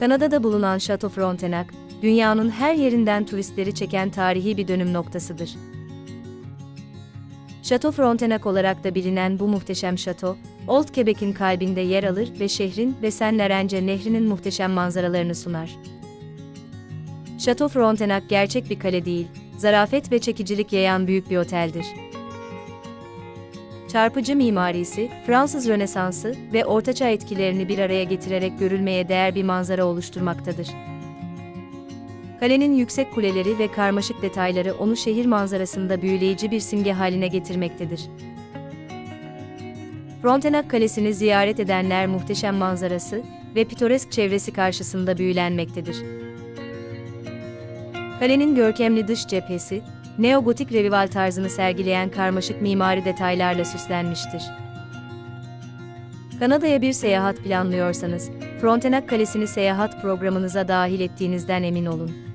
Kanada'da bulunan Chateau Frontenac, dünyanın her yerinden turistleri çeken tarihi bir dönüm noktasıdır. Chateau Frontenac olarak da bilinen bu muhteşem şato, Old Quebec'in kalbinde yer alır ve şehrin ve Sen Larence Nehri'nin muhteşem manzaralarını sunar. Chateau Frontenac gerçek bir kale değil, zarafet ve çekicilik yayan büyük bir oteldir. Çarpıcı mimarisi, Fransız Rönesansı ve Ortaçağ etkilerini bir araya getirerek görülmeye değer bir manzara oluşturmaktadır. Kalenin yüksek kuleleri ve karmaşık detayları onu şehir manzarasında büyüleyici bir simge haline getirmektedir. Frontenac Kalesi'ni ziyaret edenler muhteşem manzarası ve pitoresk çevresi karşısında büyülenmektedir. Kalenin görkemli dış cephesi, neogotik revival tarzını sergileyen karmaşık mimari detaylarla süslenmiştir. Kanada'ya bir seyahat planlıyorsanız, Frontenac Kalesi'ni seyahat programınıza dahil ettiğinizden emin olun.